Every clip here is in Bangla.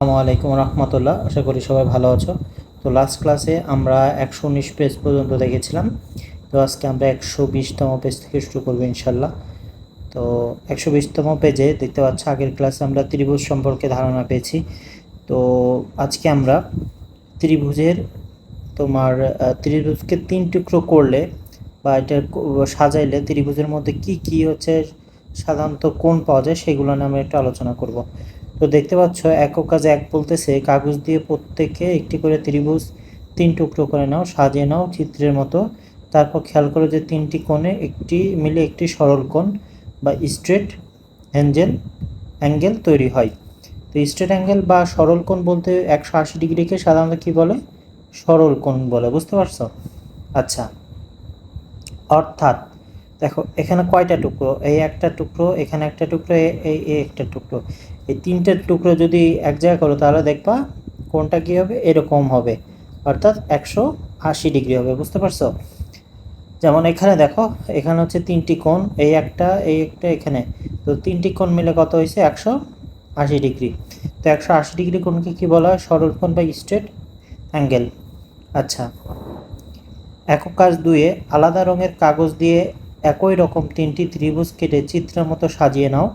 আসসালামু আলাইকুম রহমতুল্লাহ, আশা করি সবাই ভালো আছো। তো লাস্ট ক্লাসে আমরা একশো উনিশ পেজ পর্যন্ত দেখেছিলাম। তো আজকে আমরা একশো বিশতম পেজ থেকে শুরু করব ইনশাল্লাহ তো একশো বিশতম পেজে দেখতে পাচ্ছ, আগের ক্লাসে আমরা ত্রিভুজ সম্পর্কে ধারণা পেয়েছি। তো আজকে আমরা ত্রিভুজের তোমার ত্রিভুজকে তিন টুকরো করলে বা এটা সাজাইলে ত্রিভুজের মধ্যে কি কি হচ্ছে, সাধারণত কোণ পাওয়া যায়, সেগুলো নিয়ে আমরা একটু আলোচনা করব। তো দেখতে পাচ্ছ, একক কাজে এক বলতেছে, কাগজ দিয়ে প্রত্যেকে একটি করে ত্রিভুজ তিন টুকরো করে নাও, সাজিয়ে নাও চিত্রের মতো। তারপর খেয়াল করো যে তিনটি কোণে একটি মিলে একটি সরল কোণ বা স্ট্রেট অ্যাঞ্জেল, অ্যাঙ্গেল তৈরি হয়। তো স্ট্রেট অ্যাঙ্গেল বা সরল কোণ বলতে একশো আশি ডিগ্রিকে সাধারণত কী বলে? সরল কোণ বলে, বুঝতে পারছ? আচ্ছা। অর্থাৎ দেখো, এখানে কয়টা টুকরো? এই একটা টুকরো, এখানে একটা টুকরো এই একটা টুকরো। এই তিনটে টুকরো যদি এক জায়গায় করো, তাহলে দেখবা কোনটা কী হবে? এরকম হবে। অর্থাৎ একশো আশি ডিগ্রি হবে, বুঝতে পারছ? যেমন এখানে দেখো, এখানে হচ্ছে তিনটি কোণ, এই একটা এই একটা, এখানে। তো তিনটি কোণ মিলে কত হয়েছে? একশো আশি ডিগ্রি। তো একশো আশি ডিগ্রি কোণকে কী বলা হয়? সরল কোণ বা স্ট্রেট অ্যাঙ্গেল। আচ্ছা। একক কাজ দুয়ে আলাদা রঙের কাগজ দিয়ে একই রকম তিনটি ত্রিভুজ কেটে চিত্রের মতো সাজিয়ে নাও।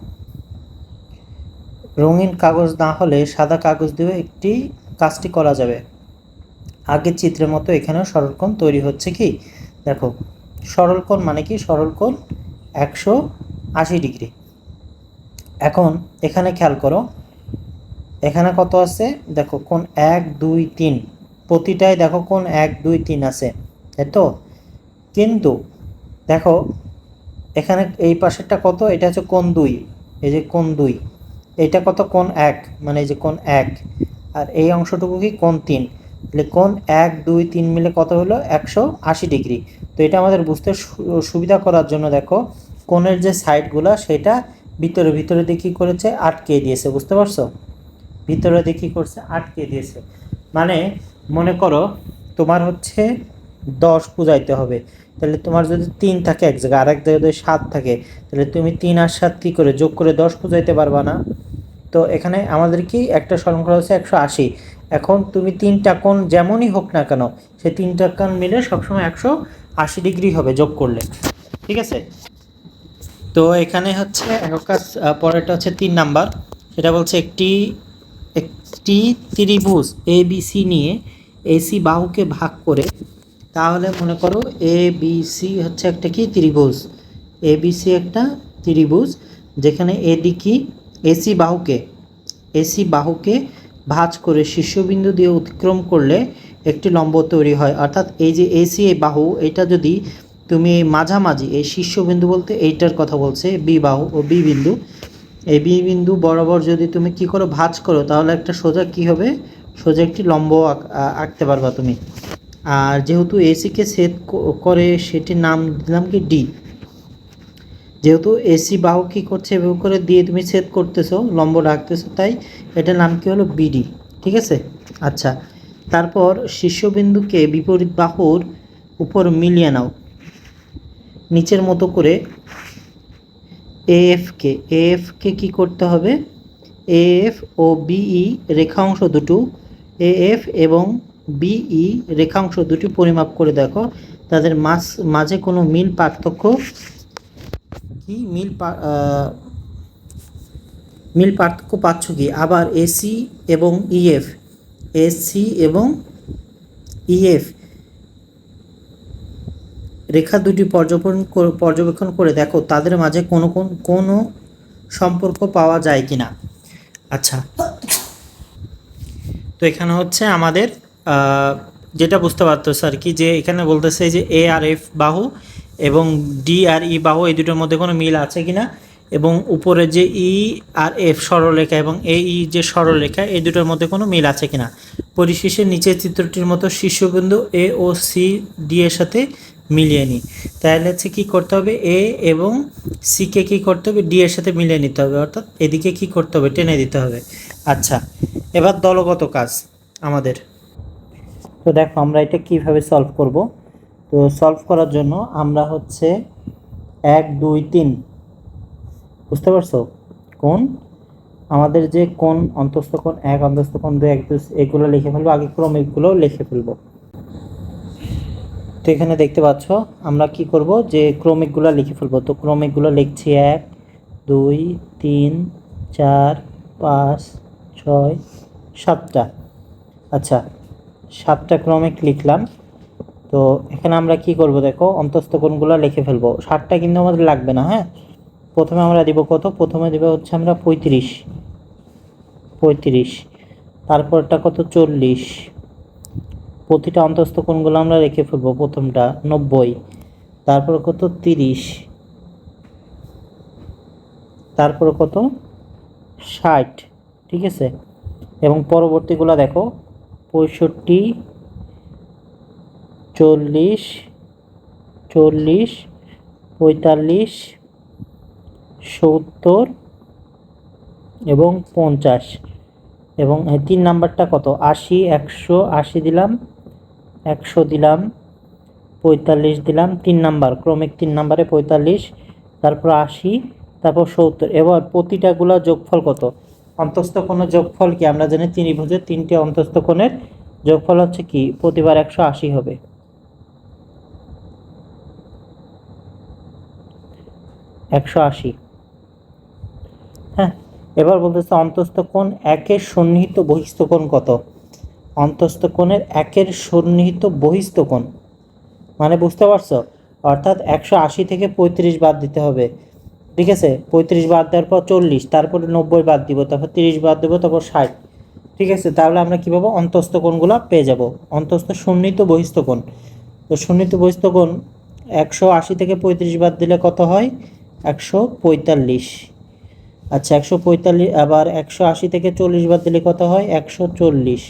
রঙিন কাগজ না হলে সাদা কাগজ দিয়েও একটি কাজটি করা যাবে। আগের চিত্রের মতো এখানেও সরলকোণ তৈরি হচ্ছে কি? দেখো সরলকোণ মানে কি? সরলকোণ একশো আশি ডিগ্রি। এখন এখানে খেয়াল করো, এখানে কত আছে? দেখো কোন এক, দুই, তিন। প্রতিটাই দেখো কোন এক, দুই, তিন আছে, তাই তো? কিন্তু দেখো, এখানে এই পাশেরটা কত? এটা হচ্ছে কোন দুই, এই যে কোন দুই। এটা কত? কোন এক। মানে এই যে কোন এক। আর এই অংশটুকু কি? কোন তিন। তাহলে কোন এক, দুই, তিন মিলে কত হলো? একশো আশি ডিগ্রি। তো এটা আমাদের বুঝতে সুবিধা করার জন্য দেখো, কোণের যে সাইডগুলো সেটা ভিতরে ভিতরে দিয়ে কী করেছে? আটকে দিয়েছে। বুঝতে পারছ? ভিতরে দিয়ে কী করছে? আটকে দিয়েছে। মানে মনে করো, তোমার হচ্ছে দশ বুঝাইতে হবে। তাহলে তোমার যদি তিন থাকে এক জায়গায়, আরেক জায়গায় যদি সাত থাকে, তাহলে তুমি তিন আর সাত কী করে যোগ করে দশ বুঝাইতে পারবা না? তো এখানে আমাদের কি একটা করা হচ্ছে একশো আশি। এখন তুমি তিনটা কোণ যেমনই হোক না কেন, সে তিনটা কোণ মিলে সবসময় একশো আশি ডিগ্রি হবে যোগ করলে। ঠিক আছে? তো এখানে হচ্ছে একক পরেরটা হচ্ছে তিন নাম্বার। সেটা বলছে একটি একটি ত্রিভুজ এ বি সি নিয়ে এসি বাহুকে ভাগ করে তাহলে মনে করো এ বি সি হচ্ছে একটা কি? ত্রিভুজ। এ বি সি একটা ত্রিভুজ, যেখানে এডি কি? এসি বাহুকে। এসি বাহুকে ভাঁজ করে শীর্ষবিন্দু দিয়ে অতিক্রম করলে একটি লম্ব তৈরি হয়। অর্থাৎ এই যে এসি বাহু, এটা যদি তুমি মাঝামাঝি, এই শীর্ষবিন্দু বলতে এইটার কথা বলছে বি বাহু ও বি বিন্দু। এই বি বিন্দু বরাবর যদি তুমি কি করো, ভাঁজ করো, তাহলে একটা সোজা কি হবে? সোজা একটি লম্ব আঁক- আঁকতে পারবা তুমি। আর যেহেতু এসিকে সেট করে সেটির নাম দিলাম কি ডি যেহেতু এসি বাহু কী করছে, এভাবে করে দিয়ে তুমি সেট করতেছো, লম্ব রাখতেছো, তাই এটার নাম কি হলো বিডি ঠিক আছে? আচ্ছা তারপর শীর্ষবিন্দুকে বিপরীত বাহুর উপর মিলিয়ে নাও। নিচের মতো করে এএফকে এএফকে কি করতে হবে? এএফ ও বিই রেখাংশ দুটো এএফ এবং বিই রেখাংশ দুটি পরিমাপ করে দেখো। তাদের মাঝ মাঝে কোনো মিল পার্থক্য কি? মিল মিল পার্থক্য পাচ্ছ কি? আবার এসি এবং ইএফ এসি এবং ইএফ রেখা দুটি পর্যবেক্ষণ পর্যবেক্ষণ করে দেখো, তাদের মাঝে কোনো, কোন, কোনো সম্পর্ক পাওয়া যায় কি না আচ্ছা। তো এখানে হচ্ছে আমাদের যেটা বুঝতে পারতেছে আর কি যে এখানে বলতেছে যে এ আর এফ বাহু এবং ডি আর ই বাহু এই দুটোর মধ্যে কোনো মিল আছে কিনা? এবং উপরে যে ই আর এফ সরলরেখা এবং এ ই যে সরলরেখা, এই দুটোর মধ্যে কোনো মিল আছে কিনা? পরিশেষে নিচের চিত্রটির মতো শীর্ষবিন্দু এ ও সি ডি এর সাথে মিলিয়ে নিই। তাহলে হচ্ছে কী করতে হবে? এ এবং সিকে কী করতে হবে? ডি এর সাথে মিলিয়ে নিতে হবে। অর্থাৎ এদিকে কী করতে হবে? টেনে দিতে হবে। আচ্ছা এবার দলগত কাজ আমাদের। তো দেখো আমরা এটা কীভাবে সলভ করব? তো সলভ করার জন্য আমরা হচ্ছে এক, দুই, তিন। বুঝতে পারছ? কোন? আমাদের যে কোন অন্তস্থ কোণ এক, অন্তস্থ কোণ দুই, এক, দুই, এগুলো লিখে ফেলব, আগে ক্রমিকগুলো লিখে ফেলব। তো এখানে দেখতে পাচ্ছ, আমরা কি করব? যে ক্রমিকগুলো লিখে ফেলব। তো ক্রমিকগুলো লিখছি এক, দুই, তিন, চার, পাঁচ, ছয়, সাতটা। আচ্ছা সাতটা ক্রমিক লিখলাম। তো এখানে আমরা কি করব দেখো, অন্তস্থ কোণগুলো লিখে ফেলব। ষাটটা কিন্তু আমাদের লাগবে না হ্যাঁ? প্রথমে আমরা দিব কত? প্রথমে দেবো হচ্ছে আমরা পঁয়ত্রিশ। পঁয়ত্রিশ। তারপরটা কত? চল্লিশ। প্রতিটা অন্তস্থ কোণগুলো আমরা রেখে ফেলব প্রথমটা, নব্বই। তারপর কত? তিরিশ। তারপর কত? ষাট। ঠিক আছে? এবং পরবর্তীগুলো দেখো পঁয়ষট্টি, চল্লিশ চল্লিশ, পঁয়তাল্লিশ, সত্তর এবং পঞ্চাশ। এবং তিন নাম্বারটা কত? আশি, একশো, আশি দিলাম, একশো দিলাম, পঁয়তাল্লিশ দিলাম, তিন নাম্বার। ক্রমিক তিন নাম্বারে পঁয়তাল্লিশ, তারপর আশি, তারপর সত্তর। এবার প্রতিটাগুলো যোগফল কত? অন্তস্থ কোণের যোগফল কি? আমরা জানি ত্রিভুজের তিনটে অন্তস্থ কোণের যোগফল হচ্ছে কি? প্রতিবার একশো আশি হবে। একশো আশি। হ্যাঁ এবার বলতেছে অন্তস্থ কোণ একের সন্নিহিত বহিস্থ কোণ কত? অন্তস্থ কোণের একের সন্নিহিত বহিস্থ কোণ। মানে বুঝতে পারছ? অর্থাৎ একশো আশি থেকে পঁয়ত্রিশ বাদ দিতে হবে। ঠিক আছে? পঁয়ত্রিশ বাদ দেওয়ার পর চল্লিশ, তারপরে নব্বই বাদ দিব, তারপর তিরিশ বাদ দেবো, তারপর ষাট। ঠিক আছে? তাহলে আমরা কী পাবো? অন্তস্থ কোণগুলো পেয়ে যাব। অন্তস্থ সন্নিহিত বহিস্থ কোণ। তো সন্নিহিত বহিস্থ কোণ একশো আশি থেকে পঁয়ত্রিশ বাদ দিলে কত হয়? একশো পঁয়তাল্লিশ। আচ্ছা একশো পঁয়তাল্লিশ, আবার একশো আশি থেকে চল্লিশ বাদ দিলে কত হয়? একশো চল্লিশ।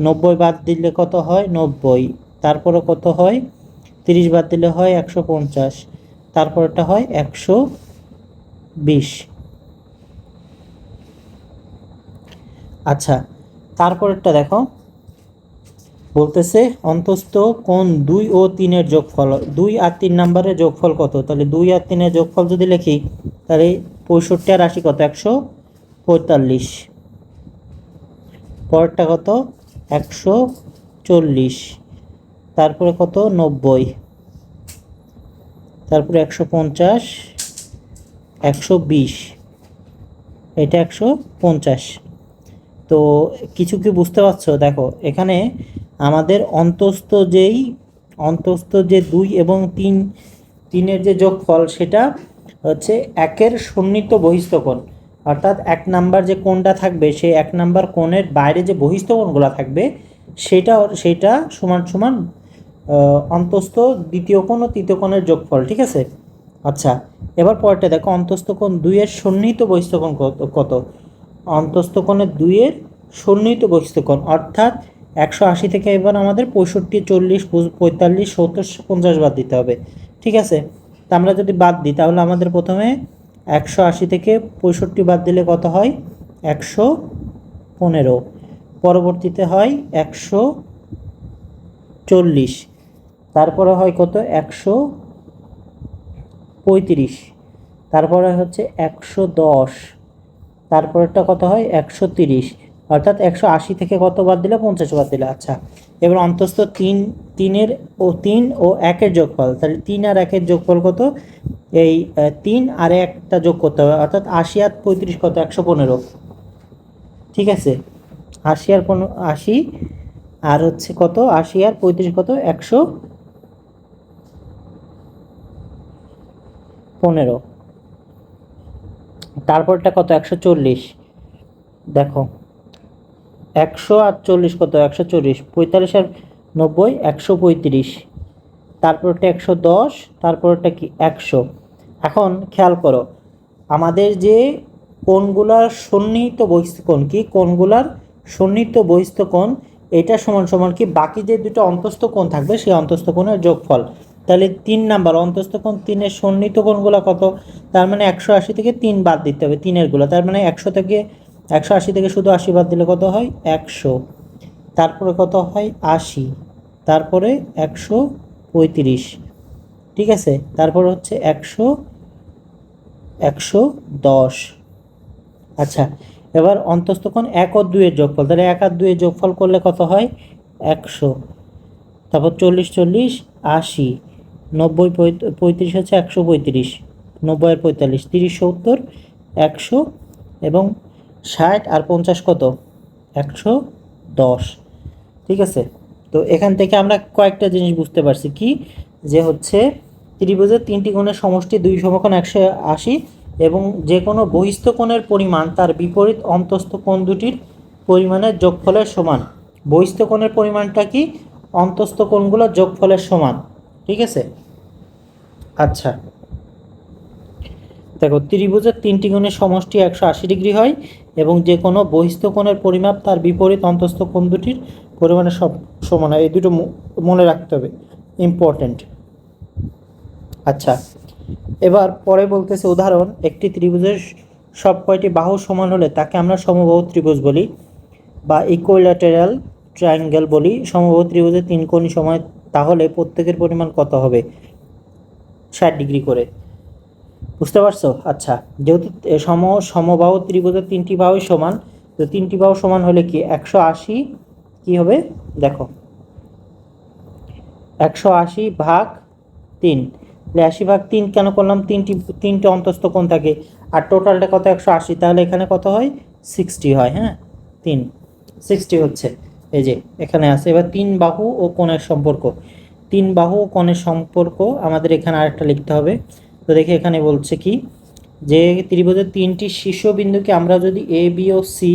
নব্বই বাদ দিলে কত হয়? নব্বই। তারপরে কত হয়? তিরিশ বাদ দিলে হয় একশো পঞ্চাশ। তারপরটা হয় একশো বিশ। আচ্ছা তারপরেরটা দেখো। বলতেছে, অন্তস্থ কোন দুই ও তিনের যোগফল, দুই আর তিন নাম্বারের যোগফল কত? তাহলে দুই আর তিনের যোগফল যদি লিখি, তাহলে পঁয়ষট্টি আর আশি কত? একশো পঁয়তাল্লিশ। পরেরটা কত? একশো চল্লিশ। তারপরে কত? নব্বই। তারপরে একশো পঞ্চাশ। একশো বিশ, এটা একশো পঞ্চাশ। তো কিছু কি বুঝতে পারছ? দেখো, এখানে আমাদের অন্তস্থ যেই, অন্তস্থ যে দুই এবং তিন, তিনের যে যোগফল সেটা হচ্ছে একের সন্নিহিত বহিস্থ কোণ। অর্থাৎ এক নাম্বার যে কোণটা থাকবে, সেই এক নাম্বার কোণের বাইরে যে বহিস্থ কোণগুলো থাকবে, সেটা সেটা সমান সমান অন্তস্থ দ্বিতীয় কোণ ও তৃতীয় কোণের যোগফল, ঠিক আছে? আচ্ছা এবার পরেরটা দেখো অন্তস্থ কোণ দুইয়ের সন্নিহিত বহিস্থ কত কত? অন্তস্থ কোণের দুইয়ের সন্নিহিত বহিস্থ অর্থাৎ একশো আশি থেকে এবার আমাদের পঁয়ষট্টি, চল্লিশ পঁয়তাল্লিশ, সত্তর, পঞ্চাশ বাদ দিতে হবে, ঠিক আছে? তা আমরা যদি বাদ দিই, তাহলে আমাদের প্রথমে একশো আশি থেকে পঁয়ষট্টি বাদ দিলে কত হয়? একশো পনেরো। পরবর্তীতে হয় একশো চল্লিশ। তারপরে হয় কত? একশো পঁয়ত্রিশ। তারপরে হচ্ছে একশো দশ। তারপরেরটা কত হয়? একশো তিরিশ। অর্থাৎ একশো আশি থেকে কত বাদ দিলে পঞ্চাশ বাদ দিলে। আচ্ছা এবার অন্তস্থ তিন, তিনের ও তিন ও একের যোগফল। তাহলে তিন আর একের যোগফল কত? এই তিন আর একটা যোগ করতে হবে। অর্থাৎ আশি আর পঁয়ত্রিশ কত? একশো পনেরো। ঠিক আছে? আশি আর পনেরো, আশি আর হচ্ছে কত? আশি আর পঁয়ত্রিশ কত? একশো পনেরো। তারপরটা কত? একশো চল্লিশ। দেখো, একশো আর চল্লিশ কত? একশো চল্লিশ। পঁয়তাল্লিশ আর নব্বই, একশো পঁয়ত্রিশ। তারপরটা একশো দশ, তারপরটা কি? একশো। এখন খেয়াল করো, আমাদের যে কোণগুলার সন্নিহিত বহিস্থ কোণ, কি? কোণগুলার সন্নিহিত বহিস্থ কোণ, এটা সমান সমান কি? বাকি যে দুটো অন্তস্থ কোণ থাকবে, সেই অন্তস্থ কোণের যোগফল। তাহলে তিন নাম্বার, অন্তস্থ কোণ তিনের সন্নিহিত কোণগুলো কত? তার মানে একশো আশি থেকে তিন বাদ দিতে হবে তিনেরগুলো। তার মানে একশো থেকে, একশো আশি থেকে শুধু আশি বাদ দিলে কত হয়? একশো। তারপরে কত হয়? আশি। তারপরে একশো পঁয়ত্রিশ। ঠিক আছে? তারপর হচ্ছে একশো একশো দশ। আচ্ছা এবার অন্তস্থ কোণ এক ও দুইয়ের যোগফল। তাহলে এক আর দুইয়ের যোগফল করলে কত হয়? একশো। তারপর চল্লিশ চল্লিশ, আশি। নব্বই পঁয়ত্রিশ হচ্ছে একশো পঁয়ত্রিশ, নব্বই আর পঁয়তাল্লিশ, তিরিশ সত্তর, একশো এবং ষাট আর পঞ্চাশ কত? একশো দশ। ঠিক আছে? তো এখান থেকে আমরা কয়েকটা জিনিস বুঝতে পারছি কি? যে হচ্ছে ত্রিভুজের তিনটি কোণের সমষ্টি দুই সমকোণ একশো আশি এবং যে কোনো বহিস্থ কোণের পরিমাণ তার বিপরীত অন্তস্থ কোণ দুটির পরিমাণের যোগফলের সমান। বহিস্থ কোণের পরিমাণটা কি? অন্তস্থ কোণগুলোর যোগফলের সমান। ঠিক আছে? আচ্ছা। দেখো, ত্রিভুজের তিনটি কোণের সমষ্টি একশো আশি ডিগ্রি হয় এবং যে কোনো বহিস্থ কোণের পরিমাপ তার বিপরীত অন্তস্থ কোণ দুটির পরিমাণের সব সমান হয়। এই দুটো মনে রাখতে হবে। ইম্পর্ট্যান্ট আচ্ছা। এবার পরে বলতেছে উদাহরণ, একটি ত্রিভুজের সব কয়টি বাহু সমান হলে তাকে আমরা সমবাহু ত্রিভুজ বলি বা ইকুইল্যাটেরাল ট্রায়াঙ্গেল বলি। সমবাহু ত্রিভুজের তিন কোণই সময় তাহলে প্রত্যেকের পরিমাণ কত হবে? ষাট ডিগ্রি করে। বুঝতে পারছ? আচ্ছা যেহেতু সম, সমবাহু ত্রিভুজের তিনটি বাহুই সমান, তো তিনটি বাহু সমান হলে কি একশো আশি কী হবে? দেখো। একশো আশি ভাগ তিন। আশি ভাগ তিন কেন করলাম? তিনটি, তিনটে অন্তস্থ কোণ থাকে। আর টোটালটা কত? একশো আশি। তাহলে এখানে কত হয়? সিক্সটি হয় হ্যাঁ? তিন। সিক্সটি হচ্ছে। এই যে, এখানে আছে। এবার তিন বাহু ও কোণের সম্পর্ক। তিন বাহু ও কোণের সম্পর্ক আমাদের এখানে আরেকটা লিখতে হবে। তো দেখি এখানে বলছে কি, যে ত্রিভুজের তিনটি শীর্ষবিন্দুকে আমরা যদি এ বি ও সি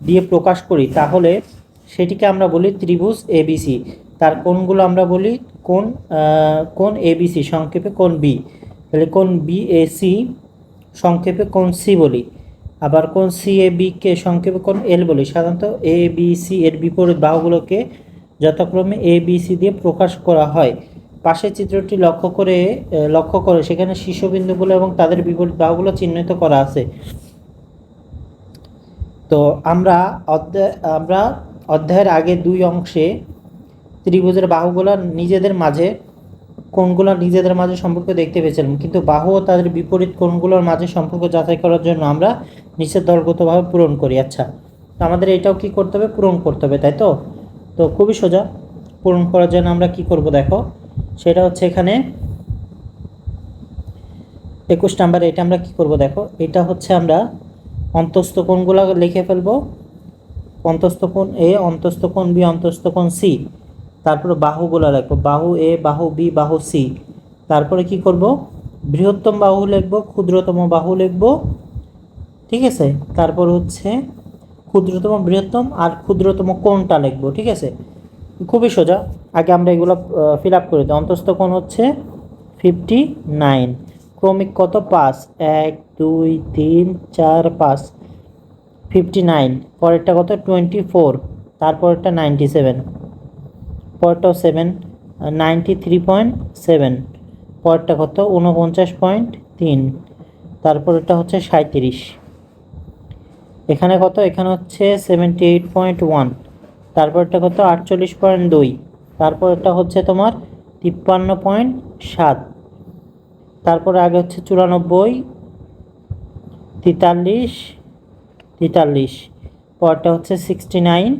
দিয়ে প্রকাশ করি, তাহলে সেটিকে আমরা বলি ত্রিভুজ এবিসি তার কোণগুলো আমরা বলি কোন কোন এবিসি সংক্ষেপে কোন বি তাহলে কোন বি এ সি সংক্ষেপে কোন সি বলি। আবার কোন সি এ বিকে সংক্ষেপে কোন এল বলি? সাধারণত এ বি সি এর বিপরীত বাহুগুলোকে যথাক্রমে এ বি সি দিয়ে প্রকাশ করা হয়। পাশের চিত্রটি লক্ষ্য করে লক্ষ্য করে। সেখানে শীর্ষবিন্দুগুলো এবং তাদের বিপরীত বাহুগুলো চিহ্নিত করা আছে। তো আমরা অধ্যায়, আমরা অধ্যায়ের আগে দুই অংশে ত্রিভুজের বাহুগুলো নিজেদের মাঝে কোণগুলো নিজেদের মাঝে সম্পর্ক দেখতে পেয়েছিলাম। কিন্তু বাহু ও তাদের বিপরীত কোণগুলোর মাঝে সম্পর্ক যাচাই করার জন্য আমরা নিচের দলগতভাবে পূরণ করি। আচ্ছা তো আমাদের এটাও কি করতে হবে? পূরণ করতে হবে, তাই তো? তো খুবই সোজা, পূরণ করার জন্য আমরা কি করব দেখো? সেটা হচ্ছে এখানে একুশ নাম্বারে, এটা আমরা কি করব দেখো? এটা হচ্ছে আমরা অন্তস্থ কোণগুলো লিখে ফেলব। অন্তস্থ কোণ এ অন্তস্থ কোণ বি অন্তস্থ কোণ সি তারপরে বাহুগুলো লিখব বাহু এ, বাহু বি, বাহু সি। তারপরে কি করব? বৃহত্তম বাহু লিখব, ক্ষুদ্রতম বাহু লিখব। ঠিক আছে? তারপর হচ্ছে ক্ষুদ্রতম, বৃহত্তম আর ক্ষুদ্রতম কোণটা লিখব? ঠিক আছে? খুবই সোজা। আগে আমরা এগুলো ফিল আপ করে দিই। অন্তস্থ কোণ হচ্ছে ফিফটি নাইন ক্রমিক কত? পাঁচ। এক, দুই, তিন, চার, পাঁচ। ফিফটি নাইন পরেরটা কত? টোয়েন্টি ফোর তারপরেরটা ninety seven পরেরটাও seven ninety three point seven পরেরটা কত? উনপঞ্চাশ পয়েন্ট তিন, তারপরেরটা হচ্ছে সাঁত্রিশ এখানে কত? এখানে হচ্ছে সেভেন্টি এইট পয়েন্ট ওয়ান তারপরটা কত? আটচল্লিশ পয়েন্ট দুই তারপরটা হচ্ছে তোমার তিপ্পান্ন পয়েন্ট সাত, তারপরে আগে হচ্ছে চুরানব্বই, তেতাল্লিশ তেতাল্লিশ পরটা হচ্ছে সিক্সটি নাইন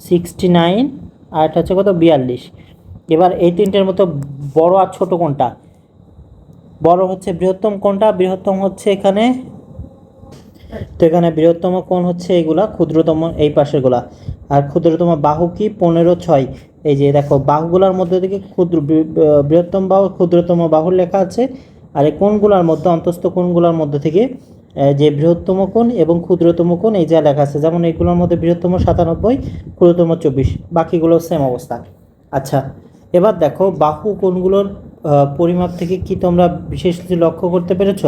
সিক্সটি নাইন আর এটা হচ্ছে কত? বিয়াল্লিশ। এবার এই তিনটের মতো বড় আর ছোট কোনটা? বড় হচ্ছে বৃহত্তম কোনটা? বৃহত্তম হচ্ছে এখানে, তো এখানে বৃহত্তম কোণ হচ্ছে এগুলা, ক্ষুদ্রতম এই পাশেরগুলা। আর ক্ষুদ্রতম বাহু কি? পনেরো ছয়। এই যে দেখো, বাহুগুলোর মধ্যে থেকে ক্ষুদ্র বৃহত্তম বাহু, ক্ষুদ্রতম বাহুর লেখা আছে। আর এই কোণগুলোর মধ্যে, অন্তস্থ কোণগুলোর মধ্যে থেকে যে বৃহত্তম কোণ এবং ক্ষুদ্রতম কোণ, এই যা লেখা আছে, যেমন এইগুলোর মধ্যে বৃহত্তম সাতানব্বই, ক্ষুদ্রতম চব্বিশ বাকিগুলো সেম অবস্থা। আচ্ছা এবার দেখো বাহু কোণগুলোর পরিমাপ থেকে কি তোমরা বিশেষ কিছু লক্ষ্য করতে পেরেছ?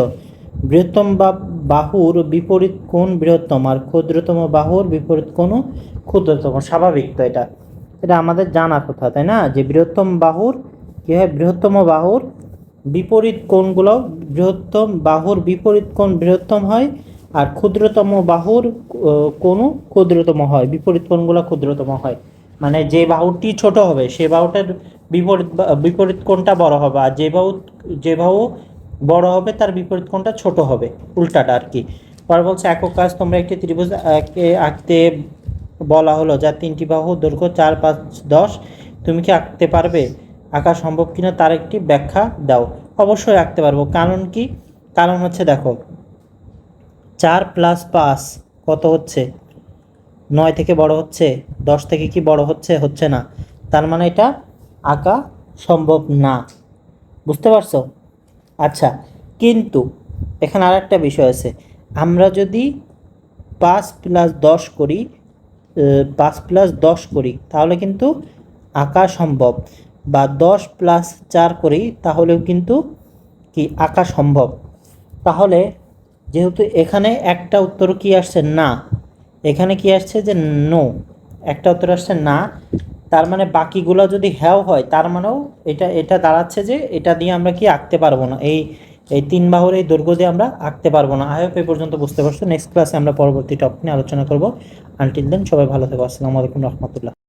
বৃহত্তম বা বাহুর বিপরীত কোণ বৃহত্তম আর ক্ষুদ্রতম বাহুর বিপরীত কোণও ক্ষুদ্রতম, স্বাভাবিক তো এটা। এটা আমাদের জানা কথা, তাই না? যে বৃহত্তম বাহুর, কী হয়? বৃহত্তম বাহুর বিপরীত কোণগুলো বৃহত্তম, বাহুর বিপরীত কোণ বৃহত্তম হয় আর ক্ষুদ্রতম বাহুর কোণও ক্ষুদ্রতম হয়, বিপরীত কোণগুলো ক্ষুদ্রতম হয়। মানে যে বাহুটি ছোট হবে, সে বাহুটার বিপরীত বিপরীত কোণটা বড় হবে আর যে বাহু যে বাহু বড় হবে, তার বিপরীত কোণটা ছোট হবে, উল্টাটা আর কি। পর বলছে, একক কাজ তোমরা একটি ত্রিভুজ আঁকে, আঁকতে বলা হলো যার তিনটি বাহু দৈর্ঘ্য চার পাঁচ দশ, তুমি কি আঁকতে পারবে? আঁকা সম্ভব কিনা তার একটি ব্যাখ্যা দাও। অবশ্যই আঁকতে পারব। কারণ কি? কারণ হচ্ছে দেখো, চার প্লাস পাঁচ কত হচ্ছে? নয় থেকে বড় হচ্ছে, দশ থেকে কি বড় হচ্ছে? হচ্ছে না। তার মানে এটা আঁকা সম্ভব না। বুঝতে পারছ? আচ্ছা কিন্তু এখানে আর একটা বিষয় আছে। আমরা যদি পাঁচ প্লাস দশ করি পাঁচ প্লাস দশ করি, তাহলে কিন্তু আঁকা সম্ভব। বা দশ প্লাস চার করি, তাহলেও কিন্তু কি আঁকা সম্ভব? তাহলে যেহেতু এখানে একটা উত্তর কি আসছে? না। এখানে কি আসছে যে নো একটা উত্তর আসছে না। তার মানে বাকিগুলো যদি হ্যাও হয়, তার মানেও এটা এটা দাঁড়াচ্ছে যে এটা দিয়ে আমরা কি আঁকতে পারব না। এই এই তিন বাহুর এই দৈর্ঘ্য দিয়ে আমরা আঁকতে পারব না। আই হোপ এই পর্যন্ত বুঝতে পারছ। নেক্সট ক্লাসে আমরা পরবর্তী টপিক নিয়ে আলোচনা করব। আনটিল দেন সবাই ভালো থেকো। আসসালামু আলাইকুম রহমতুল্লাহ।